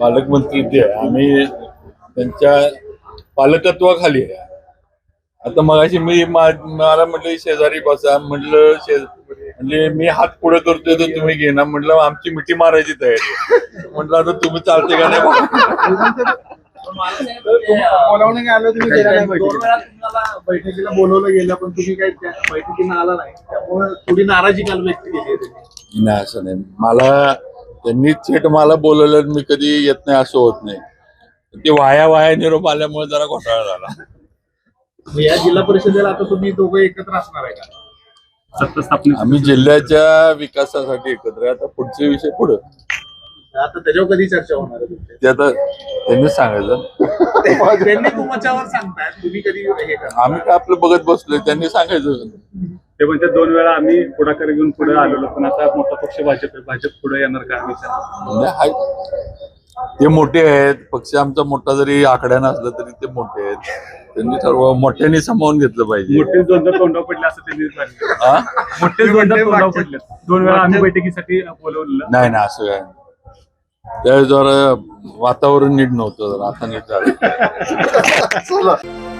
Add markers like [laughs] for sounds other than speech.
पालकमंत्री ते. आम्ही त्यांच्या पालकत्वाखाली आहे आता मगाशी मी मा- मला म्हटलं शेजारी बसा म्हटलं शे म्हणजे मी हात पुढे करतोय तर तुम्ही घेणार म्हटलं आमची मिठी मारायची तयारी. म्हटलं आता तुम्ही चालते का नाही बैठकीला. बोलवलं गेलं पण तुम्ही काही बैठकीला आला नाही त्यामुळे थोडी नाराजी काल व्यक्त केली. नाही असं नाही मला त्यांनी थेट मला बोलवलं मी कधी येत नाही असं होत नाही. ते वाया वाया निरोप आल्यामुळे जरा घोटाळा झाला. या जिल्हा परिषदेला आता तुम्ही दोघं एकत्र असणार आहे का? सत्ता स्थापने आम्ही जिल्ह्याच्या विकासासाठी एकत्र आहे. आता पुढचे विषय पुढे. आता त्याच्यावर कधी चर्चा होणार आहे तुमची? ते आता त्यांनीच सांगायचं त्यांनी तुमच्यावर [laughs] सांगताय. तुम्ही कधी हे आम्ही काय आपलं बघत बसलोय त्यांनी सांगायचं. ते म्हणजे दोन वेळा आम्ही पुढाकार घेऊन पुढे आलेलो पण आता मोठा पक्ष भाजप आहे. भाजप पुढे येणार का विचार ते मोठे आहेत. पक्ष आमचा मोठा जरी आकड्या नसला तरी ते मोठे आहेत. त्यांनी सर्व मोठ्याने सामावून घेतलं पाहिजे. मोठे द्वंद्व तोंडावर पडले असं त्यांनी? मोठे तोंडावर पडले. दोन वेळा आम्ही बैठकीसाठी बोलवलेलं. नाही ना असं काय त्यावेळेस जरा वातावरण नीट नव्हतं जरा आता नीट झालं. [laughs]